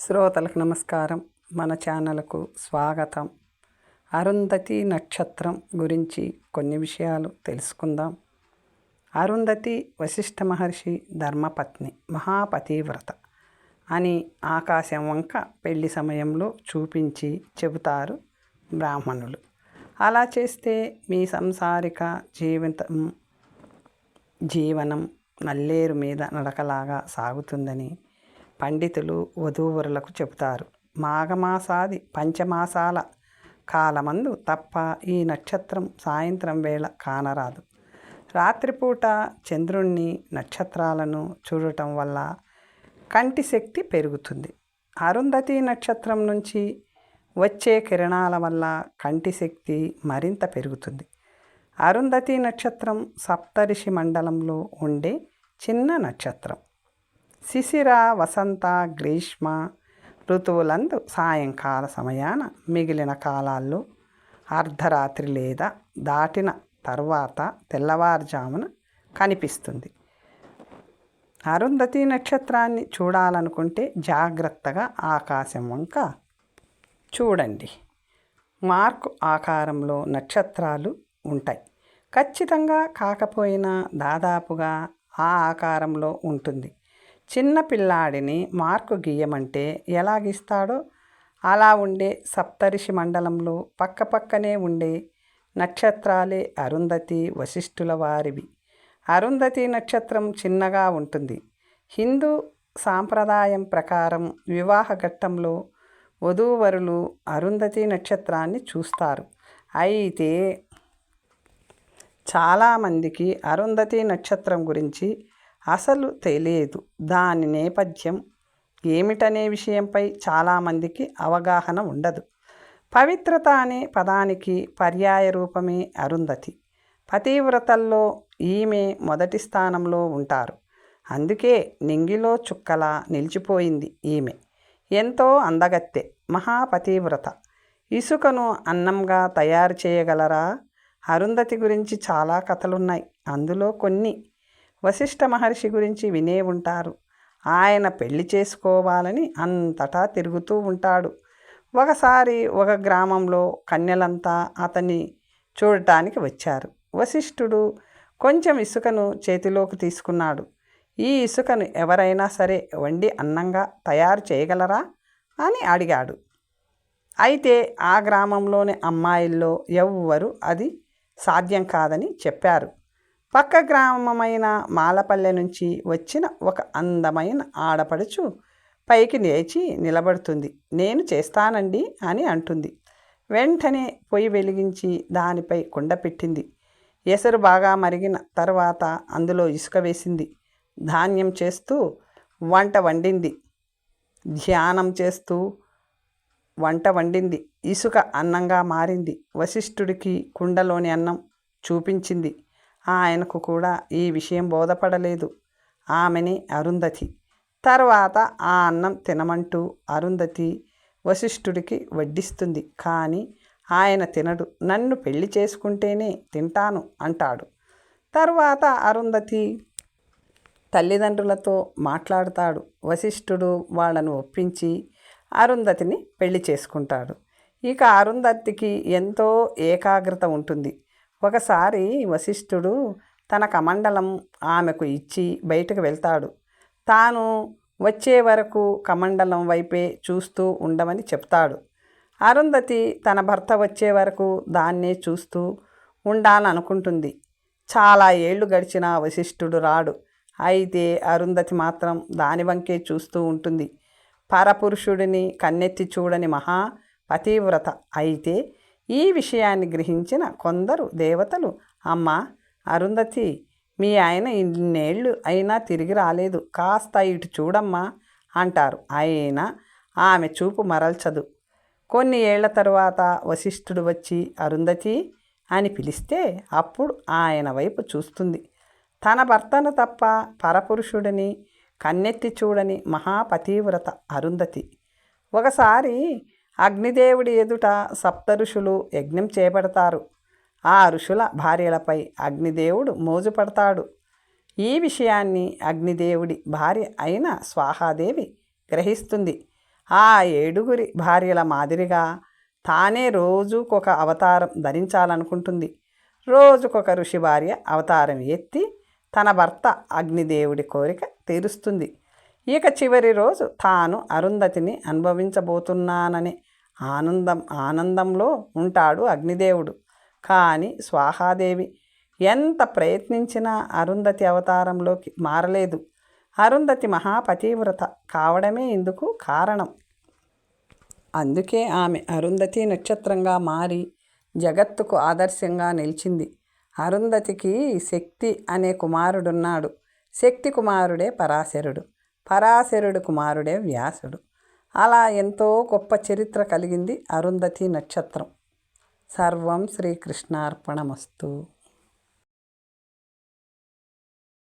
శ్రోతలకు నమస్కారం. మన ఛానల్కు స్వాగతం. అరుంధతి నక్షత్రం గురించి కొన్ని విషయాలు తెలుసుకుందాం. అరుంధతి వశిష్ఠ మహర్షి ధర్మపత్ని మహాపతివ్రత అని ఆకాశం వంక పెళ్ళి సమయంలో చూపించి చెబుతారు బ్రాహ్మణులు. అలా చేస్తే మీ సంసారిక జీవితం జీవనం నల్లేరు మీద నడకలాగా సాగుతుందని పండితులు వధూవరులకు చెబుతారు. మాఘమాసాది పంచమాసాల కాలమందు తప్ప ఈ నక్షత్రం సాయంత్రం వేళ కానరాదు. రాత్రిపూట చంద్రుణ్ణి నక్షత్రాలను చూడటం వల్ల కంటి శక్తి పెరుగుతుంది. అరుంధతి నక్షత్రం నుంచి వచ్చే కిరణాల వల్ల కంటి శక్తి మరింత పెరుగుతుంది. అరుంధతి నక్షత్రం సప్తరిషి మండలంలో ఉండే చిన్న నక్షత్రం. శిశిర వసంత గ్రీష్మ ఋతువులందు సాయంకాల సమయాన మిగిలిన కాలాల్లో అర్ధరాత్రి లేదా దాటిన తర్వాత తెల్లవారుజామున కనిపిస్తుంది. అరుంధతి నక్షత్రాన్ని చూడాలనుకుంటే జాగ్రత్తగా ఆకాశం వంక చూడండి. మార్క్ ఆకారంలో నక్షత్రాలు ఉంటాయి. ఖచ్చితంగా కాకపోయినా దాదాపుగా ఆ ఆకారంలో ఉంటుంది. చిన్న పిల్లాడిని మార్కు గీయమంటే ఎలా గీస్తాడో అలా ఉండే సప్తరిషి మండలంలో పక్కపక్కనే ఉండే నక్షత్రాలే అరుంధతి వశిష్ఠుల వారివి. అరుంధతి నక్షత్రం చిన్నగా ఉంటుంది. హిందూ సాంప్రదాయం ప్రకారం వివాహ ఘట్టంలో వధూవరులు అరుంధతి నక్షత్రాన్ని చూస్తారు. అయితే చాలామందికి అరుంధతి నక్షత్రం గురించి అసలు తెలియదు. దాని నేపథ్యం ఏమిటనే విషయంపై చాలామందికి అవగాహన ఉండదు. పవిత్రత అనే పదానికి పర్యాయ రూపమే అరుంధతి. పతివ్రతల్లో ఈమె మొదటి స్థానంలో ఉంటారు. అందుకే నింగిలో చుక్కలా నిలిచిపోయింది ఈమె. ఎంతో అందగత్తె మహాపతివ్రత ఇసుకను అన్నంగా తయారు చేయగలరా? అరుంధతి గురించి చాలా కథలున్నాయి. అందులో కొన్ని వశిష్ఠ మహర్షి గురించి వినే ఉంటారు. ఆయన పెళ్ళి చేసుకోవాలని అంతటా తిరుగుతూ ఉంటాడు. ఒకసారి ఒక గ్రామంలో కన్యలంతా అతన్ని చూడటానికి వచ్చారు. వశిష్ఠుడు కొంచెం ఇసుకను చేతిలోకి తీసుకున్నాడు. ఈ ఇసుకను ఎవరైనా సరే వండి అన్నంగా తయారు చేయగలరా? అని అడిగాడు. అయితే ఆ గ్రామంలోని అమ్మాయిల్లో ఎవ్వరు అది సాధ్యం కాదని చెప్పారు. పక్క గ్రామమైన మాలపల్లె నుంచి వచ్చిన ఒక అందమైన ఆడపడుచు పైకి లేచి నిలబడుతుంది. నేను చేస్తానండి అని అంటుంది. వెంటనే పొయ్యి వెలిగించి దానిపై కుండ పెట్టింది. ఎసరు బాగా మరిగిన తర్వాత అందులో ఇసుక వేసింది. ధాన్యం చేస్తూ వంట వండింది. ధ్యానం చేస్తూ వంట వండింది. ఇసుక అన్నంగా మారింది. వశిష్ఠుడికి కుండలోని అన్నం చూపించింది. ఆయనకు కూడా ఈ విషయం బోధపడలేదు. ఆమెని అరుంధతి. తర్వాత ఆ అన్నం తినమంటూ అరుంధతి వశిష్ఠుడికి వడ్డిస్తుంది. కానీ ఆయన తినడు. నన్ను పెళ్ళి చేసుకుంటేనే తింటాను అంటాడు. తర్వాత అరుంధతి తల్లిదండ్రులతో మాట్లాడతాడు. వశిష్ఠుడు వాళ్ళను ఒప్పించి అరుంధతిని పెళ్ళి చేసుకుంటాడు. ఇక అరుంధతికి ఎంతో ఏకాగ్రత ఉంటుంది. ఒకసారి వశిష్ఠుడు తన కమండలం ఆమెకు ఇచ్చి బయటకు వెళ్తాడు. తాను వచ్చే వరకు కమండలం వైపే చూస్తూ ఉండమని చెప్తాడు. అరుంధతి తన భర్త వచ్చే వరకు దాన్నే చూస్తూ ఉండాలనుకుంటుంది. చాలా ఏళ్ళు గడిచిన వశిష్ఠుడు రాడు. అయితే అరుంధతి మాత్రం దాని వంకే చూస్తూ ఉంటుంది. పరపురుషుడిని కన్నెత్తి చూడని మహా పతివ్రత. అయితే ఈ విషయాన్ని గ్రహించిన కొందరు దేవతలు అమ్మ అరుంధతి మీ ఆయన ఇన్నేళ్ళు అయినా తిరిగి రాలేదు. కాస్త ఇటు చూడమ్మా అంటారు. అయినా ఆమె చూపు మరల్చదు. కొన్ని ఏళ్ళ తరువాత వశిష్ఠుడు వచ్చి అరుంధతి అని పిలిస్తే అప్పుడు ఆయన వైపు చూస్తుంది. తన భర్తను తప్ప పరపురుషుడిని కన్నెత్తి చూడని మహాపతివ్రత అరుంధతి. ఒకసారి అగ్నిదేవుడి ఎదుట సప్త ఋషులు యజ్ఞం చేపడతారు. ఆ ఋషుల భార్యలపై అగ్నిదేవుడు మోజుపడతాడు. ఈ విషయాన్ని అగ్నిదేవుడి భార్య అయిన స్వాహాదేవి గ్రహిస్తుంది. ఆ ఏడుగురి భార్యల మాదిరిగా తానే రోజుకొక అవతారం ధరించాలనుకుంటుంది. రోజుకొక ఋషి భార్య అవతారం ఎత్తి తన భర్త అగ్నిదేవుడి కోరిక తీరుస్తుంది. ఇక చివరి రోజు తాను అరుంధతిని అనుభవించబోతున్నాననే ఆనందం ఆనందంలో ఉంటాడు అగ్నిదేవుడు. కానీ స్వాహాదేవి ఎంత ప్రయత్నించినా అరుంధతి అవతారంలోకి మారలేదు. అరుంధతి మహాపతివ్రత కావడమే ఇందుకు కారణం. అందుకే ఆమె అరుంధతి నక్షత్రంగా మారి జగత్తుకు ఆదర్శంగా నిలిచింది. అరుంధతికి శక్తి అనే కుమారుడున్నాడు. శక్తి కుమారుడే పరాశరుడు. పరాశరుడు కుమారుడే వ్యాసుడు. అలా ఎంతో గొప్ప చరిత్ర కలిగింది అరుంధతి నక్షత్రం. సర్వం శ్రీకృష్ణార్పణమస్తు.